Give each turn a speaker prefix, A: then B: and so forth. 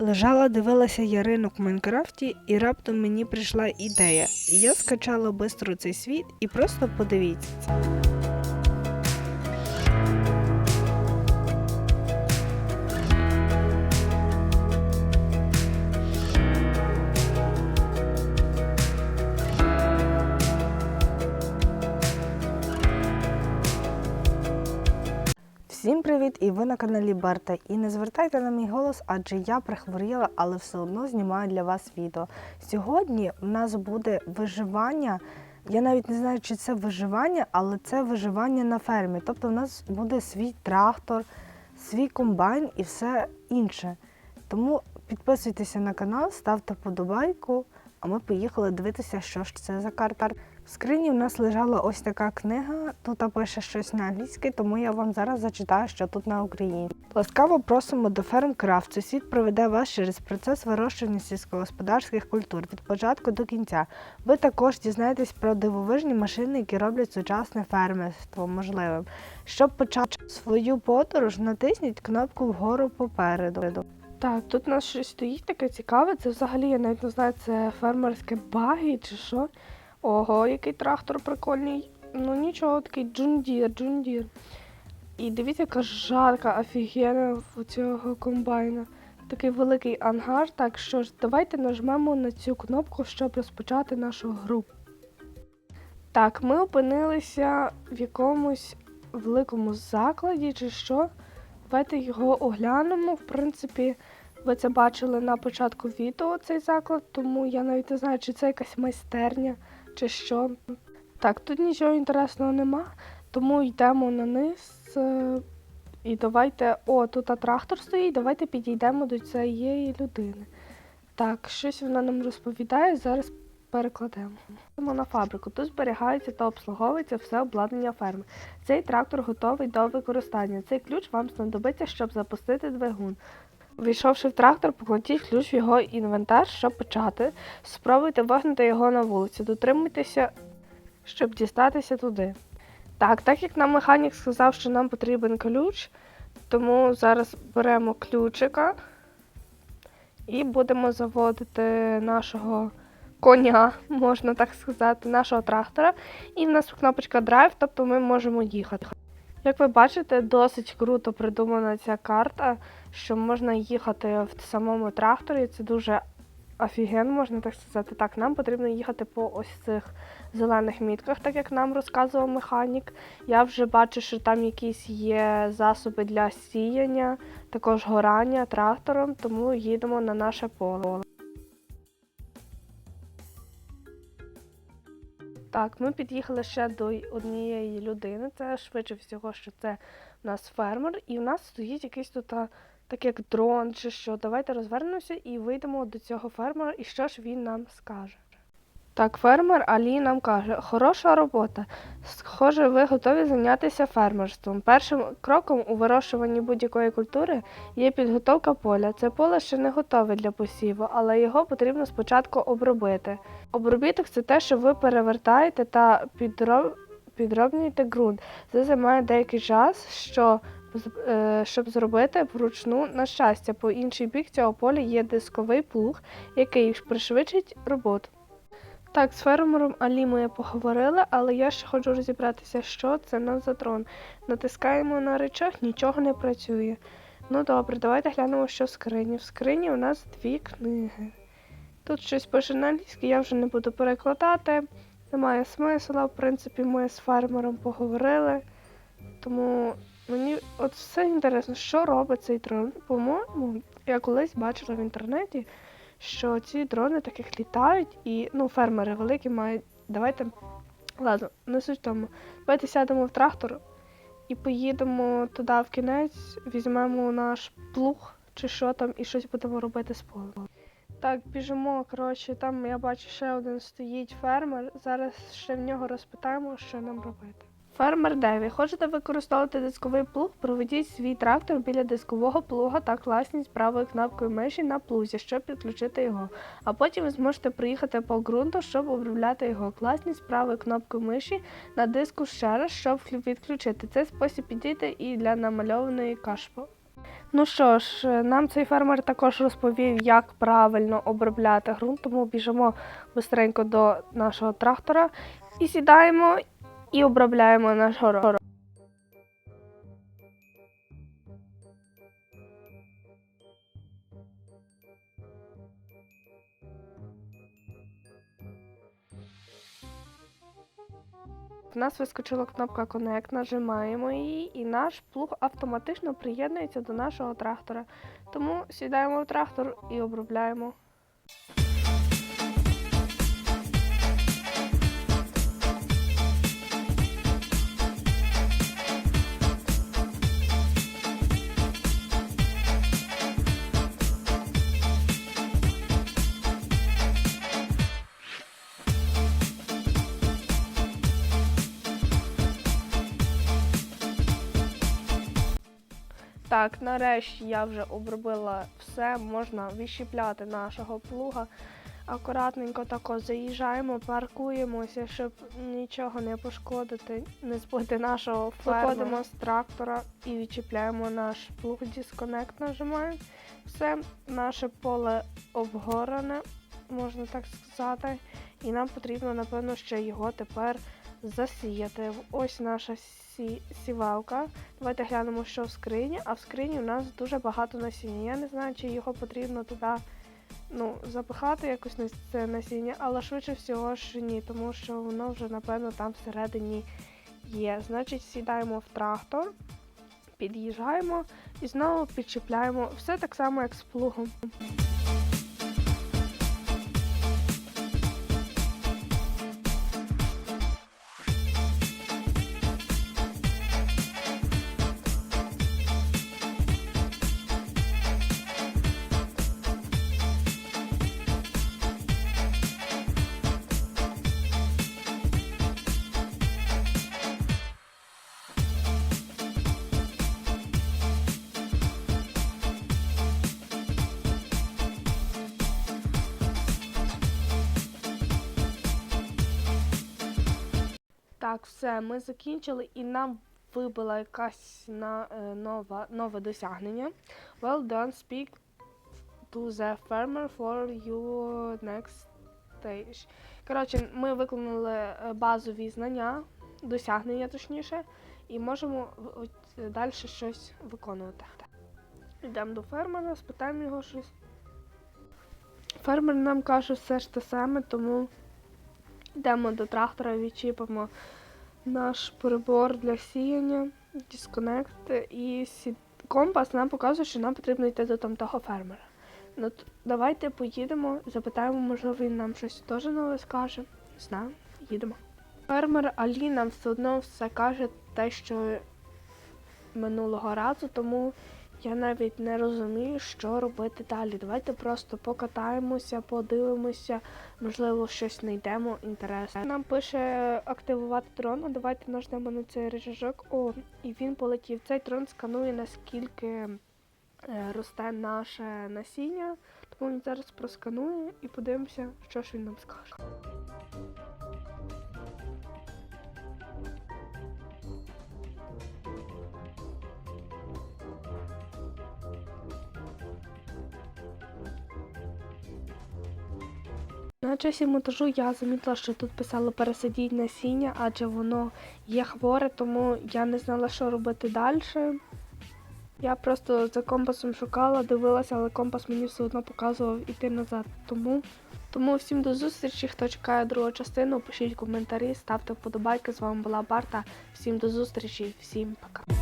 A: Лежала, дивилася я ринок в Майнкрафті, і раптом мені прийшла ідея. Я скачала бистро цей світ і просто подивіться привіт! І ви на каналі Берта. І не звертайте на мій голос, адже я прихворіла, але все одно знімаю для вас відео. Сьогодні в нас буде виживання. Я навіть не знаю, чи це виживання, але це виживання на фермі. Тобто в нас буде свій трактор, свій комбайн і все інше. Тому підписуйтеся на канал, ставте подобайку, а ми поїхали дивитися, що ж це за карта. В скрині в нас лежала ось така книга. Тут пише щось на англійській, тому я вам зараз зачитаю, що тут на Україні. Ласкаво просимо до FermCraft. Цей світ проведе вас через процес вирощування сільськогосподарських культур від початку до кінця. Ви також дізнаєтесь про дивовижні машини, які роблять сучасне фермерство можливим. Щоб почати свою подорож, натисніть кнопку вгору попереду.
B: Так, тут у нас щось стоїть таке цікаве. Це взагалі я навіть не знаю, це фермерське багі чи що. Ого, який трактор прикольний. Ну нічого, такий джундір, джундір. І дивіться, яка жарка офігенна в цього комбайна. Такий великий ангар. Так що ж, давайте нажмемо на цю кнопку, щоб розпочати нашу гру. Так, ми опинилися в якомусь великому закладі чи що. Давайте його оглянемо. В принципі, ви це бачили на початку відео цей заклад, тому я навіть не знаю, чи це якась майстерня, чи що. Так, тут нічого інтересного нема, тому йдемо на низ. е, І давайте. О, тут трактор стоїть, давайте підійдемо до цієї людини. Так, щось вона нам розповідає, зараз перекладемо. На фабрику. Тут зберігається та обслуговується все обладнання ферми. Цей трактор готовий до використання. Цей ключ вам знадобиться, щоб запустити двигун. Війшовши в трактор, покладіть ключ в його інвентар, щоб почати. Спробуйте вигнати його на вулицю. Дотримуйтеся, щоб дістатися туди. Так, так як нам механік сказав, що нам потрібен ключ, тому зараз беремо ключика і будемо заводити нашого коня, можна так сказати, нашого трактора. І в нас кнопочка Drive, тобто ми можемо їхати. Як ви бачите, досить круто придумана ця карта, що можна їхати в самому тракторі. Це дуже офіген, можна так сказати. Так, нам потрібно їхати по ось цих зелених мітках, так як нам розказував механік. Я вже бачу, що там якісь є засоби для сіяння, також горання трактором, тому їдемо на наше поле. Так, ми під'їхали ще до однієї людини. Це швидше всього, що це у нас фермер, і в нас стоїть якийсь тут так як дрон чи що. Давайте розвернемося і вийдемо до цього фермера, і що ж він нам скаже. Так, фермер Алі нам каже: хороша робота. Схоже, ви готові зайнятися фермерством. Першим кроком у вирощуванні будь-якої культури є підготовка поля. Це поле ще не готове для посіву, але його потрібно спочатку обробити. Обробіток це те, що ви перевертаєте та підроб... підробнюєте ґрунт. Це займає деякий час, що... е, щоб зробити вручну на щастя. По інший бік цього поля є дисковий плуг, який пришвидшить роботу. Так, з фермером Алі ми поговорили, але я ще хочу розібратися, що це на за дрон. Натискаємо на речах, нічого не працює. Ну добре, давайте глянемо, що в скрині. В скрині у нас дві книги. Тут щось пише на англійській, я вже не буду перекладати. Немає смисла. В принципі, ми з фермером поговорили. Тому мені от все інтересно, що робить цей дрон. По-моєму, я колись бачила в інтернеті, що ці дрони таких літають, і ну, фермери великі мають. Давайте. Ладно, не суть тому. Давайте сядемо в трактор і поїдемо туди в кінець, візьмемо наш плуг чи що там, і щось будемо робити з полем. Так, біжимо. Коротше, там я бачу ще один стоїть фермер. Зараз ще в нього розпитаємо, що нам робити. Фермер Деві, хочете використовувати дисковий плуг? Проведіть свій трактор біля дискового плуга та класніть правою кнопкою миші на плузі, щоб підключити його. А потім ви зможете приїхати по ґрунту, щоб обробляти його. Класніть правою кнопкою миші на диску ще раз, щоб відключити. Цей спосіб підійде і для намальованої кашпо. Ну що ж, нам цей фермер також розповів, як правильно обробляти ґрунт, тому біжимо бистренько до нашого трактора і сідаємо і обробляємо наш город. В нас вискочила кнопка Connect, нажимаємо її, і наш плуг автоматично приєднується до нашого трактора. Тому сідаємо в трактор і обробляємо. Так, нарешті я вже обробила все, можна відщіпляти нашого плуга. Акуратненько тако заїжджаємо, паркуємося, щоб нічого не пошкодити, не збити нашого фермера. Виходимо з трактора і відчіпляємо наш плуг, дисконект нажимаємо. Все, наше поле обгорене, можна так сказати. І нам потрібно, напевно, ще його тепер засіяти. Ось наша сі- сівалка. Давайте глянемо, що в скрині. А в скрині у нас дуже багато насіння. Я не знаю, чи його потрібно туди ну, запихати якось це насіння, але швидше всього ж ні, тому що воно вже, напевно, там всередині є. Значить, сідаємо в трактор, під'їжджаємо і знову підчіпляємо. Все так само, як з плугом. Так, все, ми закінчили, і нам вибила якась на, е, нова, нове досягнення. Well done, speak to the farmer for your next stage. Коротше, ми виконали е, базові знання, досягнення точніше, і можемо далі щось виконувати. Йдемо до фермера, спитаємо його щось. Фермер нам каже все ж те саме, тому йдемо до трактора, відчіпимо наш прибор для сіяння, Disconnect і компас нам показує, що нам потрібно йти до там того фермера. Ну, давайте поїдемо, запитаємо, можливо, він нам щось теж нове скаже. Не знаю, їдемо. Фермер Алі нам все одно все каже те, що минулого разу, тому я навіть не розумію, що робити далі. Давайте просто покатаємося, подивимося, можливо, щось знайдемо інтересне. Нам пише активувати дрон. а Давайте нажмемо на цей рычажок. О, і він полетів. Цей дрон сканує наскільки е, росте наше насіння. Тому він зараз просканує і подивимося, що ж він нам скаже. На часі монтажу я замітила, що тут писало пересадіть насіння, адже воно є хворе, тому я не знала, що робити далі. Я просто за компасом шукала, дивилася, але компас мені все одно показував іти назад. Тому, тому всім до зустрічі. Хто чекає другу частину, пишіть коментарі, ставте вподобайки. З вами була Барта. Всім до зустрічі, всім пока.